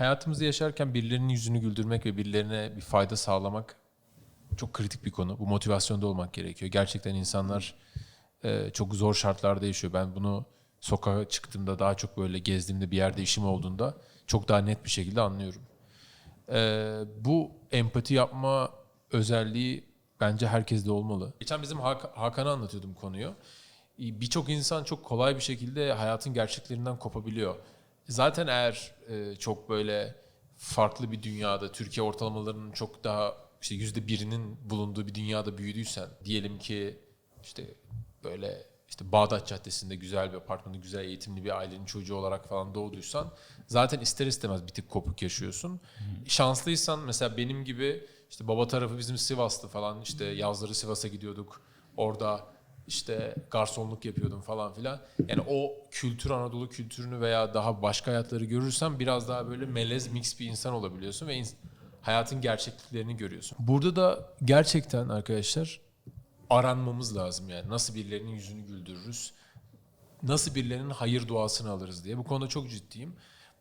hayatımızı yaşarken birilerinin yüzünü güldürmek ve birilerine bir fayda sağlamak çok kritik bir konu. Bu motivasyonda olmak gerekiyor. Gerçekten insanlar e, çok zor şartlarda yaşıyor. Ben bunu sokağa çıktığımda daha çok böyle gezdiğimde bir yerde işim olduğunda çok daha net bir şekilde anlıyorum. E, bu empati yapma özelliği bence herkeste olmalı. Geçen bizim Hak- Hakan'a anlatıyordum konuyu. Birçok insan çok kolay bir şekilde hayatın gerçeklerinden kopabiliyor. Zaten eğer e, çok böyle farklı bir dünyada, Türkiye ortalamalarının çok daha işte yüzde birinin bulunduğu bir dünyada büyüdüysen, diyelim ki işte böyle işte Bağdat Caddesi'nde güzel bir apartmanda, güzel eğitimli bir ailenin çocuğu olarak falan doğduysan zaten ister istemez bir tık kopuk yaşıyorsun. Şanslıysan mesela benim gibi işte baba tarafı bizim Sivas'tı falan işte yazları Sivas'a gidiyorduk. Orada işte garsonluk yapıyordum falan filan. Yani o kültür Anadolu kültürünü veya daha başka hayatları görürsen biraz daha böyle melez mix bir insan olabiliyorsun ve ins- hayatın gerçekliklerini görüyorsun. Burada da gerçekten arkadaşlar aranmamız lazım yani. Nasıl birilerinin yüzünü güldürürüz? Nasıl birilerinin hayır duasını alırız diye. Bu konuda çok ciddiyim.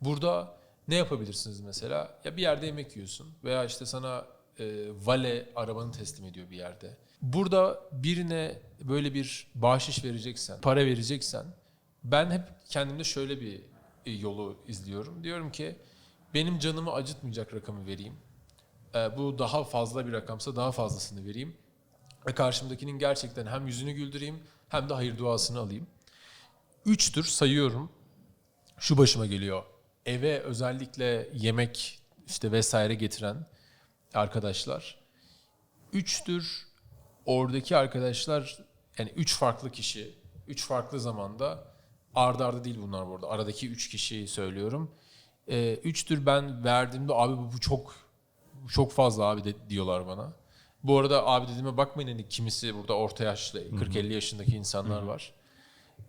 Burada ne yapabilirsiniz mesela? Ya bir yerde yemek yiyorsun veya işte sana e, vale arabanı teslim ediyor bir yerde. Burada birine böyle bir bahşiş vereceksen, para vereceksen ben hep kendimde şöyle bir e, yolu izliyorum. Diyorum ki benim canımı acıtmayacak rakamı vereyim. E, bu daha fazla bir rakamsa daha fazlasını vereyim. Ve karşımdakinin gerçekten hem yüzünü güldüreyim hem de hayır duasını alayım. Üçtür sayıyorum. Şu başıma geliyor. Eve özellikle yemek işte vesaire getiren arkadaşlar. Üçtür oradaki arkadaşlar yani üç farklı kişi, üç farklı zamanda ardı ardı değil bunlar bu arada. Aradaki üç kişiyi söylüyorum. Ee, üçtür ben verdiğimde abi bu, bu çok bu çok fazla abi de, diyorlar bana. Bu arada abi dediğime bakmayın hani kimisi burada orta yaşlı 40-50 yaşındaki insanlar var.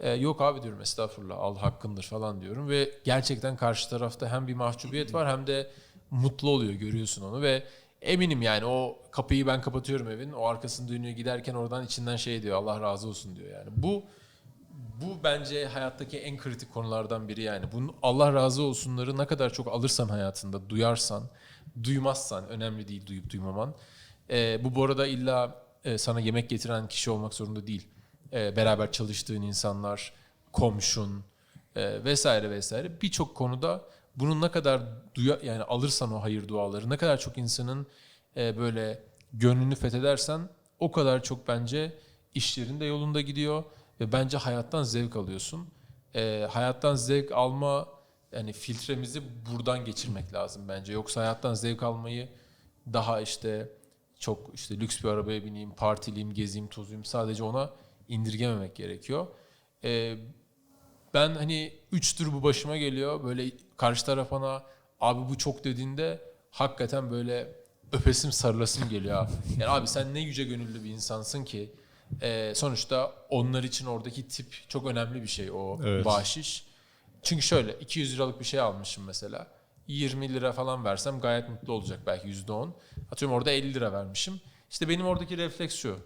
Ee, yok abi diyorum estağfurullah al hakkındır falan diyorum ve gerçekten karşı tarafta hem bir mahcubiyet var hem de mutlu oluyor görüyorsun onu ve eminim yani o kapıyı ben kapatıyorum evin o arkasını dönüyor giderken oradan içinden şey diyor Allah razı olsun diyor yani bu bu bence hayattaki en kritik konulardan biri yani. Bunun Allah razı olsunları ne kadar çok alırsan hayatında, duyarsan, duymazsan, önemli değil duyup duymaman. Ee, bu bu arada illa e, sana yemek getiren kişi olmak zorunda değil. Ee, beraber çalıştığın insanlar, komşun e, vesaire vesaire birçok konuda bunun ne kadar duya yani alırsan o hayır duaları, ne kadar çok insanın e, böyle gönlünü fethedersen o kadar çok bence işlerin de yolunda gidiyor ve bence hayattan zevk alıyorsun. Ee, hayattan zevk alma yani filtremizi buradan geçirmek lazım bence. Yoksa hayattan zevk almayı daha işte çok işte lüks bir arabaya bineyim, partileyim, gezeyim, tozuyum sadece ona indirgememek gerekiyor. Ee, ben hani üçtür bu başıma geliyor. Böyle karşı taraf bana abi bu çok dediğinde hakikaten böyle öpesim sarılasım geliyor. abi. Yani abi sen ne yüce gönüllü bir insansın ki. Ee, sonuçta onlar için oradaki tip çok önemli bir şey o Evet. bahşiş. Çünkü şöyle 200 liralık bir şey almışım mesela. 20 lira falan versem gayet mutlu olacak belki %10. Atıyorum orada 50 lira vermişim. İşte benim oradaki refleks şu.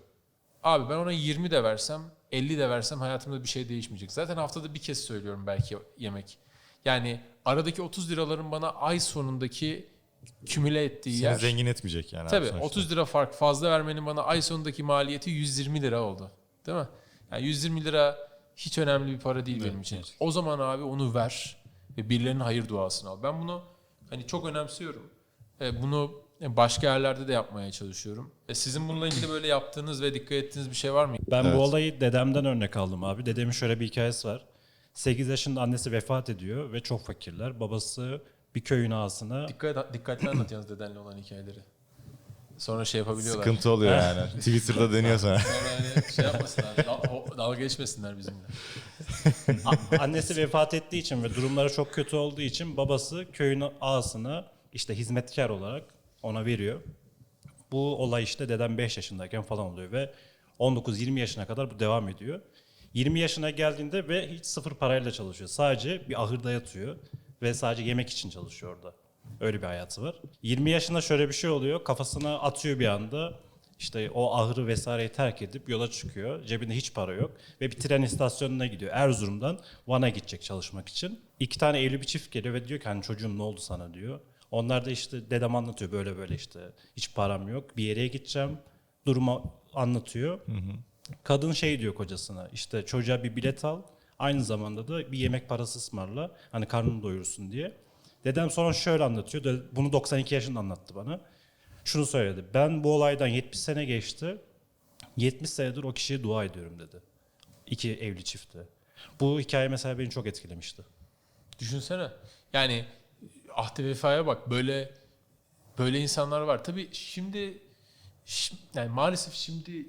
Abi ben ona 20 de versem, 50 de versem hayatımda bir şey değişmeyecek. Zaten haftada bir kez söylüyorum belki yemek. Yani aradaki 30 liraların bana ay sonundaki kümüle ettiği Seni yer. zengin etmeyecek yani. abi Tabii sonuçta. 30 lira fark fazla vermenin bana ay sonundaki maliyeti 120 lira oldu. Değil mi? Yani 120 lira hiç önemli bir para değil benim için. O zaman abi onu ver ve birilerinin hayır duasını al. Ben bunu hani çok önemsiyorum. E, bunu başka yerlerde de yapmaya çalışıyorum. E, sizin bununla ilgili böyle yaptığınız ve dikkat ettiğiniz bir şey var mı? Ben Evet. bu olayı dedemden örnek aldım abi. Dedemin şöyle bir hikayesi var. 8 yaşında annesi vefat ediyor ve çok fakirler. Babası bir köyün ağasına Dikkat, dikkatli anlat yalnız dedenle olan hikayeleri. Sonra şey yapabiliyorlar. Sıkıntı oluyor yani. Twitter'da dönüyor sonra. Sonra hani şey yapmasınlar, dal- dalga geçmesinler bizimle. A- annesi vefat ettiği için ve durumları çok kötü olduğu için babası köyün ağasına işte hizmetkar olarak ona veriyor. Bu olay işte dedem 5 yaşındayken falan oluyor ve 19-20 yaşına kadar bu devam ediyor. 20 yaşına geldiğinde ve hiç sıfır parayla çalışıyor. Sadece bir ahırda yatıyor ve sadece yemek için çalışıyor orada. Öyle bir hayatı var. 20 yaşında şöyle bir şey oluyor. Kafasına atıyor bir anda. İşte o ahırı vesaireyi terk edip yola çıkıyor. Cebinde hiç para yok. Ve bir tren istasyonuna gidiyor. Erzurum'dan Van'a gidecek çalışmak için. İki tane evli bir çift geliyor ve diyor ki hani çocuğum ne oldu sana diyor. Onlar da işte dedem anlatıyor böyle böyle işte hiç param yok. Bir yere gideceğim. Durumu anlatıyor. Kadın şey diyor kocasına işte çocuğa bir bilet al. Aynı zamanda da bir yemek parası ısmarla. Hani karnını doyursun diye. Dedem sonra şöyle anlatıyor. Bunu 92 yaşında anlattı bana. Şunu söyledi. Ben bu olaydan 70 sene geçti. 70 senedir o kişiye dua ediyorum dedi. İki evli çifte. Bu hikaye mesela beni çok etkilemişti. Düşünsene. Yani ahde vefaya bak böyle böyle insanlar var. Tabii şimdi şim- yani maalesef şimdi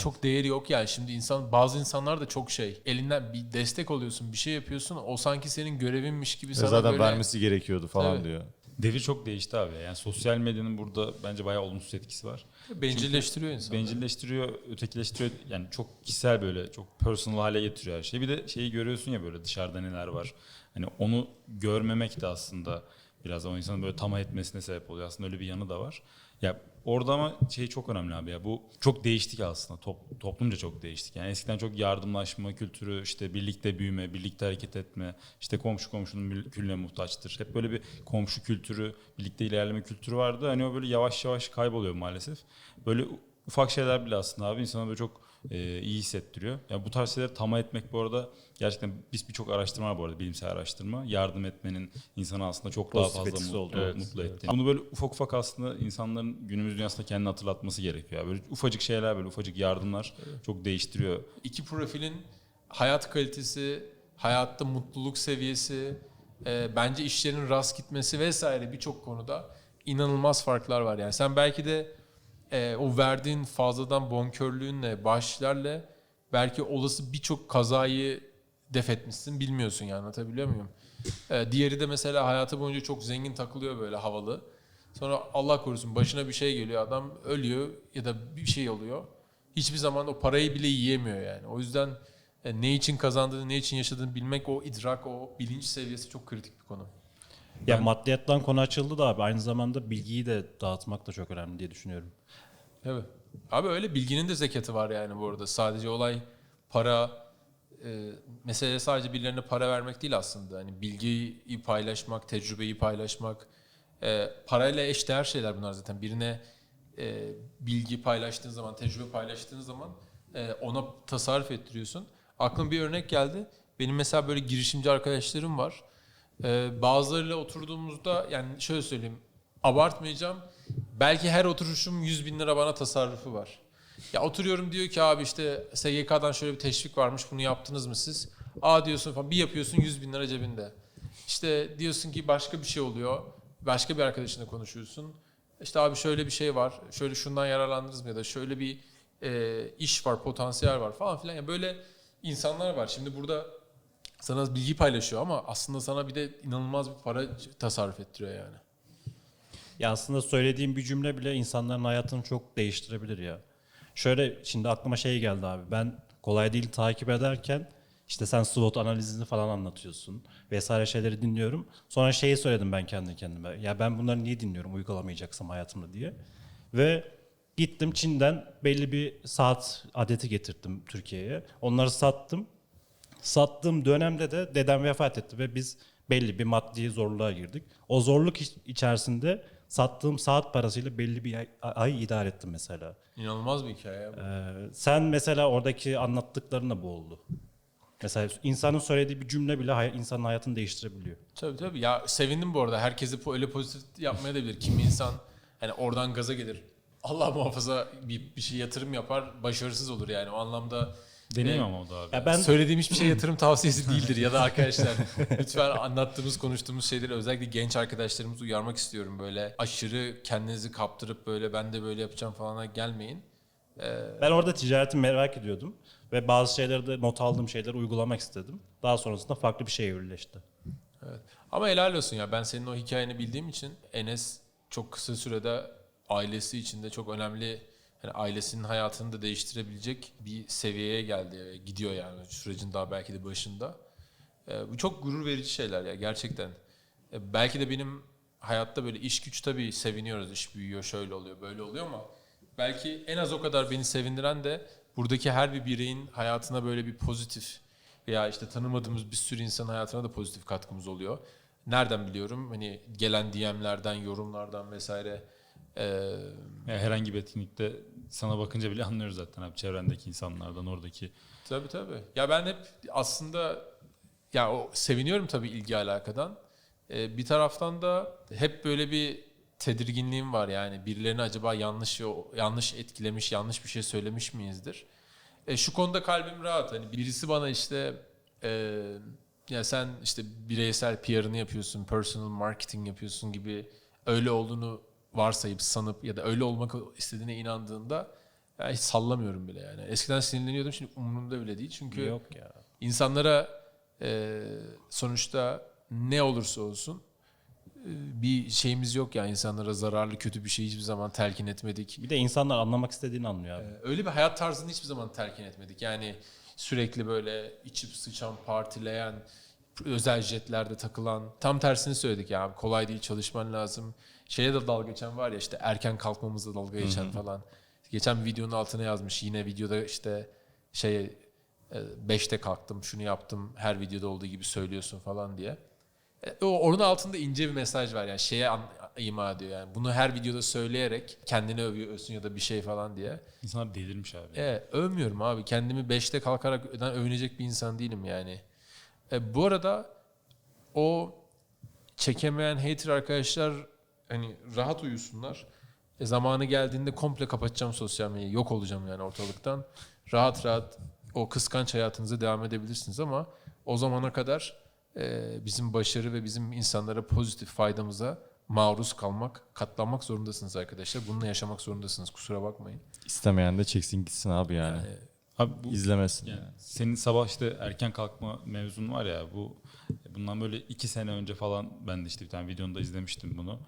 çok değeri yok yani. Şimdi insan bazı insanlar da çok şey. Elinden bir destek oluyorsun, bir şey yapıyorsun. O sanki senin görevinmiş gibi sana zaten böyle vermesi gerekiyordu falan Evet. diyor. Devir çok değişti abi. Yani sosyal medyanın burada bence bayağı olumsuz etkisi var. bencilleştiriyor insanı. Bencilleştiriyor, ötekileştiriyor. Yani çok kişisel böyle, çok personal hale getiriyor her şeyi. Bir de şeyi görüyorsun ya böyle dışarıda neler var. Hani onu görmemek de aslında biraz o insanın böyle tamah etmesine sebep oluyor. Aslında öyle bir yanı da var. Ya orada ama şey çok önemli abi ya. Bu çok değiştik aslında. Top, toplumca çok değiştik. Yani eskiden çok yardımlaşma kültürü, işte birlikte büyüme, birlikte hareket etme, işte komşu komşunun külüne muhtaçtır. Hep böyle bir komşu kültürü, birlikte ilerleme kültürü vardı. Hani o böyle yavaş yavaş kayboluyor maalesef. Böyle ufak şeyler bile aslında abi insana böyle çok e, iyi hissettiriyor. Yani bu tarz şeyleri tamah etmek bu arada gerçekten biz birçok araştırma var bu arada bilimsel araştırma. Yardım etmenin insanı aslında çok Pozitif daha fazla mutlu, olduğu. evet, mutlu ettiğini. Bunu böyle ufak ufak aslında insanların günümüz dünyasında kendini hatırlatması gerekiyor. Böyle ufacık şeyler böyle ufacık yardımlar çok değiştiriyor. İki profilin hayat kalitesi, hayatta mutluluk seviyesi, e, bence işlerin rast gitmesi vesaire birçok konuda inanılmaz farklar var. Yani sen belki de e, o verdiğin fazladan bonkörlüğünle, başlarla belki olası birçok kazayı def etmişsin bilmiyorsun yani anlatabiliyor muyum? E, diğeri de mesela hayatı boyunca çok zengin takılıyor böyle havalı. Sonra Allah korusun başına bir şey geliyor adam ölüyor ya da bir şey oluyor. Hiçbir zaman o parayı bile yiyemiyor yani. O yüzden e, ne için kazandığını, ne için yaşadığını bilmek, o idrak, o bilinç seviyesi çok kritik bir konu. Ya maddiyattan konu açıldı da abi aynı zamanda bilgiyi de dağıtmak da çok önemli diye düşünüyorum. Evet. Abi öyle bilginin de zekatı var yani bu arada. Sadece olay para, e, mesele sadece birilerine para vermek değil aslında. Hani bilgiyi paylaşmak, tecrübeyi paylaşmak, e, parayla eşdeğer şeyler bunlar zaten. Birine e, bilgi paylaştığın zaman, tecrübe paylaştığın zaman e, ona tasarruf ettiriyorsun. Aklıma bir örnek geldi. Benim mesela böyle girişimci arkadaşlarım var. E, bazılarıyla oturduğumuzda yani şöyle söyleyeyim, abartmayacağım. Belki her oturuşum 100 bin lira bana tasarrufu var. Ya oturuyorum diyor ki abi işte SGK'dan şöyle bir teşvik varmış bunu yaptınız mı siz? Aa diyorsun falan bir yapıyorsun 100 bin lira cebinde. İşte diyorsun ki başka bir şey oluyor. Başka bir arkadaşınla konuşuyorsun. İşte abi şöyle bir şey var. Şöyle şundan yararlandınız mı ya da şöyle bir e, iş var, potansiyel var falan filan. Ya böyle insanlar var. Şimdi burada sana bilgi paylaşıyor ama aslında sana bir de inanılmaz bir para tasarruf ettiriyor yani. Ya aslında söylediğim bir cümle bile insanların hayatını çok değiştirebilir ya. Şöyle şimdi aklıma şey geldi abi. Ben kolay değil takip ederken işte sen SWOT analizini falan anlatıyorsun vesaire şeyleri dinliyorum. Sonra şeyi söyledim ben kendi kendime. Ya ben bunları niye dinliyorum uygulamayacaksam hayatımda diye. Ve gittim Çin'den belli bir saat adeti getirttim Türkiye'ye. Onları sattım. Sattığım dönemde de dedem vefat etti ve biz belli bir maddi zorluğa girdik. O zorluk iç- içerisinde sattığım saat parasıyla belli bir ay, ay idare ettim mesela. İnanılmaz bir hikaye. bu. Ee, sen mesela oradaki anlattıkların da bu oldu. Mesela insanın söylediği bir cümle bile hay- insanın hayatını değiştirebiliyor. Tabii tabii. Ya sevindim bu arada. Herkesi öyle pozitif yapmaya da bilir. Kimi insan hani oradan gaza gelir. Allah muhafaza bir, bir şey yatırım yapar, başarısız olur yani. O anlamda Deneyim ama o da abi. Ya ben söylediğim hiçbir şey yatırım tavsiyesi değildir ya da arkadaşlar lütfen anlattığımız konuştuğumuz şeyleri özellikle genç arkadaşlarımızı uyarmak istiyorum böyle aşırı kendinizi kaptırıp böyle ben de böyle yapacağım falana gelmeyin. ben orada ticareti merak ediyordum ve bazı şeyleri de not aldığım şeyleri uygulamak istedim. Daha sonrasında farklı bir şeye evrileşti. Evet. Ama helal olsun ya ben senin o hikayeni bildiğim için Enes çok kısa sürede ailesi içinde çok önemli yani ailesinin hayatını da değiştirebilecek bir seviyeye geldi. Gidiyor yani sürecin daha belki de başında. Ee, bu çok gurur verici şeyler ya gerçekten. Ee, belki de benim hayatta böyle iş güç tabii seviniyoruz. iş büyüyor, şöyle oluyor, böyle oluyor ama belki en az o kadar beni sevindiren de buradaki her bir bireyin hayatına böyle bir pozitif veya işte tanımadığımız bir sürü insanın hayatına da pozitif katkımız oluyor. Nereden biliyorum? Hani gelen DM'lerden, yorumlardan vesaire. Ee, herhangi bir etkinlikte sana bakınca bile anlıyoruz zaten abi çevrendeki insanlardan oradaki. Tabii tabii. Ya ben hep aslında ya o seviniyorum tabii ilgi alakadan. Ee, bir taraftan da hep böyle bir tedirginliğim var yani birilerini acaba yanlış yanlış etkilemiş, yanlış bir şey söylemiş miyizdir? E, şu konuda kalbim rahat. Hani birisi bana işte e, ya sen işte bireysel PR'ını yapıyorsun, personal marketing yapıyorsun gibi öyle olduğunu varsayıp sanıp ya da öyle olmak istediğine inandığında ya hiç sallamıyorum bile yani. Eskiden sinirleniyordum şimdi umurumda bile değil. Çünkü Yok ya. insanlara e, sonuçta ne olursa olsun e, bir şeyimiz yok ya insanlara zararlı kötü bir şey hiçbir zaman telkin etmedik. Bir de insanlar anlamak istediğini anlıyor abi. Ee, öyle bir hayat tarzını hiçbir zaman telkin etmedik. Yani sürekli böyle içip sıçan, partileyen, özel jetlerde takılan. Tam tersini söyledik ya. Kolay değil, çalışman lazım. Şeye de dalga geçen var ya işte erken kalkmamızda dalga geçen falan. Geçen videonun altına yazmış. Yine videoda işte şey 5'te kalktım, şunu yaptım, her videoda olduğu gibi söylüyorsun falan diye. E, O onun altında ince bir mesaj var yani şeye ima ediyor yani. Bunu her videoda söyleyerek kendini övüyor, övsün ya da bir şey falan diye. İnsanlar delirmiş abi. E, övmüyorum abi. Kendimi 5'te kalkarak övünecek bir insan değilim yani. E, bu arada o çekemeyen hater arkadaşlar hani rahat uyusunlar. E, zamanı geldiğinde komple kapatacağım sosyal medyayı. Yok olacağım yani ortalıktan. Rahat rahat o kıskanç hayatınıza devam edebilirsiniz ama o zamana kadar e, bizim başarı ve bizim insanlara pozitif faydamıza maruz kalmak, katlanmak zorundasınız arkadaşlar. Bununla yaşamak zorundasınız. Kusura bakmayın. İstemeyen de çeksin gitsin abi yani. Abi bu İzlemesin. yani yani. senin sabah işte erken kalkma mevzun var ya bu bundan böyle iki sene önce falan ben de işte bir tane videonda izlemiştim bunu.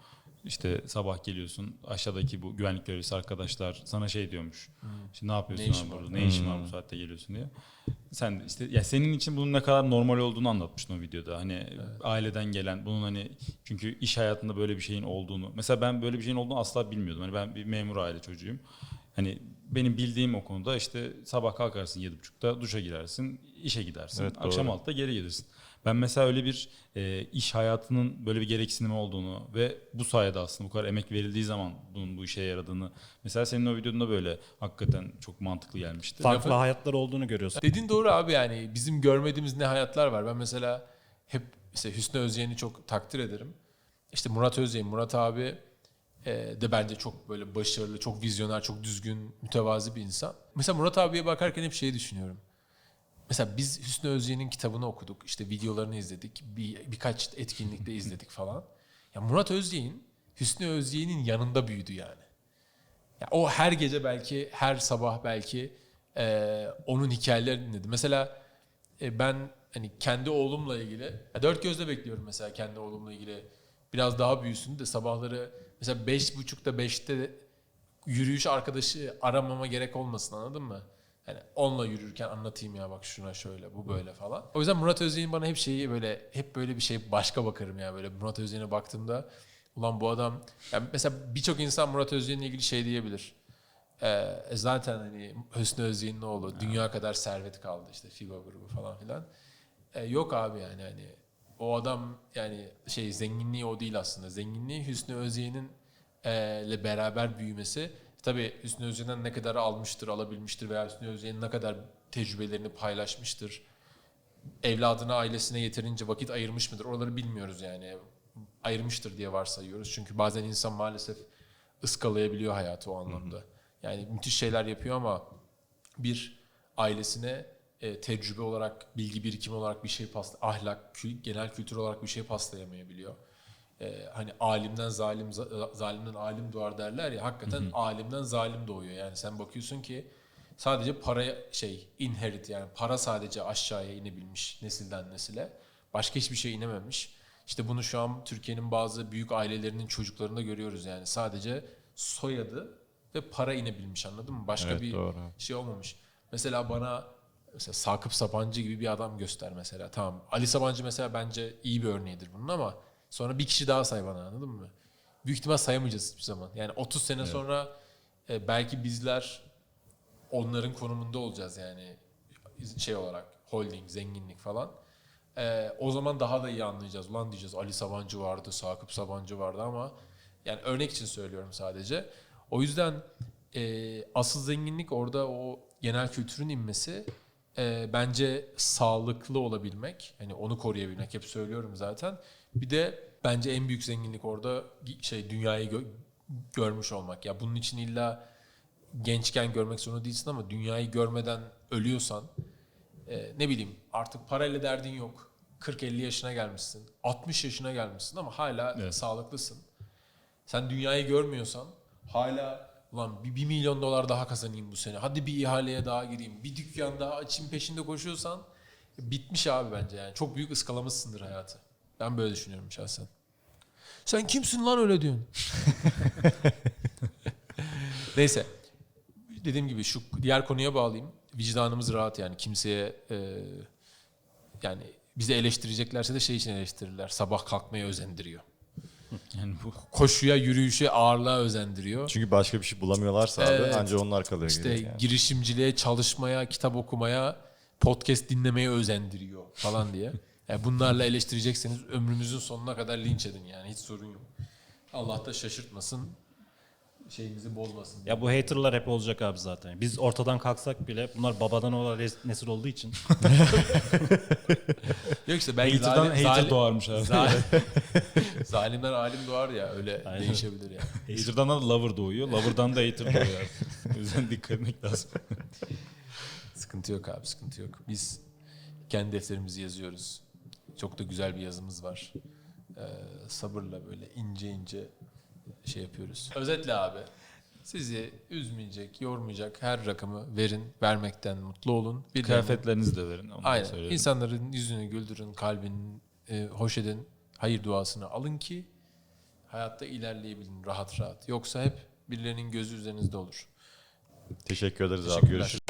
İşte sabah geliyorsun aşağıdaki bu güvenlik görevlisi arkadaşlar sana şey diyormuş. İşte ne yapıyorsun Ne işin abi var? burada? Ne işin var bu saatte geliyorsun diye. Sen işte ya senin için bunun ne kadar normal olduğunu anlatmıştın o videoda. Hani aileden gelen bunun hani çünkü iş hayatında böyle bir şeyin olduğunu. Mesela ben böyle bir şeyin olduğunu asla bilmiyordum. Hani ben bir memur aile çocuğuyum. Hani benim bildiğim o konuda işte sabah kalkarsın 7.30'da duşa girersin, işe gidersin. Evet. Akşam 6'da geri gelirsin. Ben mesela öyle bir e, iş hayatının böyle bir gereksinimi olduğunu ve bu sayede aslında bu kadar emek verildiği zaman bunun bu işe yaradığını mesela senin o videonda böyle hakikaten çok mantıklı gelmişti. Farklı hayatlar olduğunu görüyorsun. Dediğin doğru abi yani bizim görmediğimiz ne hayatlar var. Ben mesela hep işte Hüsnü Özyeğin'i çok takdir ederim. İşte Murat Özyeğin, Murat abi e, de bence çok böyle başarılı, çok vizyoner, çok düzgün, mütevazi bir insan. Mesela Murat abiye bakarken hep şeyi düşünüyorum. Mesela biz Hüsnü Özyeğin'in kitabını okuduk, işte videolarını izledik, bir, birkaç etkinlikte izledik falan. Ya Murat Özyeğin, Hüsnü Özyeğin'in yanında büyüdü yani. Ya o her gece belki, her sabah belki e, onun hikayelerini dinledim. Mesela e, ben hani kendi oğlumla ilgili, ya dört gözle bekliyorum mesela kendi oğlumla ilgili. Biraz daha büyüsün de sabahları mesela beş buçukta beşte yürüyüş arkadaşı aramama gerek olmasın anladın mı? Yani onunla yürürken anlatayım ya bak şuna şöyle bu böyle falan. O yüzden Murat Özyeğin bana hep şeyi böyle hep böyle bir şey başka bakarım ya böyle Murat Özyeğin'e baktığımda ulan bu adam yani mesela birçok insan Murat Özyeğin'le ilgili şey diyebilir. Ee, zaten hani Hüsnü Özyeğin'in oğlu dünya kadar servet kaldı işte FIBA grubu falan filan. Ee, yok abi yani hani o adam yani şey zenginliği o değil aslında. Zenginliği Hüsnü Özyeğin'in e, ile beraber büyümesi. Tabii Hüsnü Özyeğin'den ne kadar almıştır, alabilmiştir veya Hüsnü Özyeğin ne kadar tecrübelerini paylaşmıştır. Evladına, ailesine yeterince vakit ayırmış mıdır? Oraları bilmiyoruz yani. Ayırmıştır diye varsayıyoruz. Çünkü bazen insan maalesef ıskalayabiliyor hayatı o anlamda. Yani müthiş şeyler yapıyor ama bir ailesine e, tecrübe olarak, bilgi birikimi olarak bir şey pasla, ahlak, kül- genel kültür olarak bir şey paslayamayabiliyor. E, hani alimden zalim, za- zalimden alim doğar derler ya. Hakikaten alimden zalim doğuyor. Yani sen bakıyorsun ki sadece paraya şey inherit yani para sadece aşağıya inebilmiş nesilden nesile. Başka hiçbir şey inememiş. İşte bunu şu an Türkiye'nin bazı büyük ailelerinin çocuklarında görüyoruz yani. Sadece soyadı ve para inebilmiş anladın mı? Başka Evet, bir doğru. şey olmamış. Mesela bana mesela Sakıp Sabancı gibi bir adam göster mesela. Tamam. Ali Sabancı mesela bence iyi bir örneğidir bunun ama sonra bir kişi daha say bana anladın mı? Büyük ihtimal sayamayacağız hiçbir zaman. Yani 30 sene sonra e, belki bizler onların konumunda olacağız yani şey olarak holding, zenginlik falan. E, o zaman daha da iyi anlayacağız. Ulan diyeceğiz Ali Sabancı vardı, Sakıp Sabancı vardı ama yani örnek için söylüyorum sadece. O yüzden e, asıl zenginlik orada o genel kültürün inmesi e, bence sağlıklı olabilmek. Hani onu koruyabilmek hep söylüyorum zaten. Bir de bence en büyük zenginlik orada şey dünyayı gö- görmüş olmak. Ya bunun için illa gençken görmek zorunda değilsin ama dünyayı görmeden ölüyorsan e, ne bileyim artık parayla derdin yok. 40-50 yaşına gelmişsin. 60 yaşına gelmişsin ama hala Evet. sağlıklısın. Sen dünyayı görmüyorsan hala ulan bir, bir milyon dolar daha kazanayım bu sene. Hadi bir ihaleye daha gireyim. Bir dükkan daha açayım peşinde koşuyorsan bitmiş abi bence yani. Çok büyük ıskalamışsındır hayatı. Ben böyle düşünüyorum şahsen. Sen kimsin lan öyle diyorsun? Neyse. Dediğim gibi şu diğer konuya bağlayayım. Vicdanımız rahat yani kimseye e, yani bizi eleştireceklerse de şey için eleştirirler. Sabah kalkmaya özendiriyor. Yani bu Koşuya, yürüyüşe, ağırlığa özendiriyor. Çünkü başka bir şey bulamıyorlarsa abi Evet. anca onlar kalıyor. İşte yani. girişimciliğe, çalışmaya, kitap okumaya, podcast dinlemeye özendiriyor falan diye. Yani bunlarla eleştirecekseniz ömrümüzün sonuna kadar linç edin yani hiç sorun yok. Allah da şaşırtmasın, şeyimizi bozmasın. Ya bu haterlar hep olacak abi zaten. Biz ortadan kalksak bile bunlar babadan olan res- nesil olduğu için Yok işte belki hater'dan zalim, hater zalim- doğarmış abi. zalim- zalimden alim doğar ya öyle Aynen. değişebilir yani. Hater'dan da lover doğuyor. Lover'dan da hater doğuyor. o yüzden dikkat etmek lazım. Sıkıntı yok abi sıkıntı yok. Biz kendi defterimizi yazıyoruz. Çok da güzel bir yazımız var. Ee, sabırla böyle ince ince şey yapıyoruz. Özetle abi sizi üzmeyecek, yormayacak her rakamı verin. Vermekten mutlu olun. Bir de- Kıyafetlerinizi de verin. Onu Aynen. söyleyelim. İnsanların yüzünü güldürün, kalbini e, hoş edin. Hayır duasını alın ki hayatta ilerleyebilin rahat rahat. Yoksa hep birilerinin gözü üzerinizde olur. Teşekkür ederiz abi. Teşekkürler. Görüşürüz.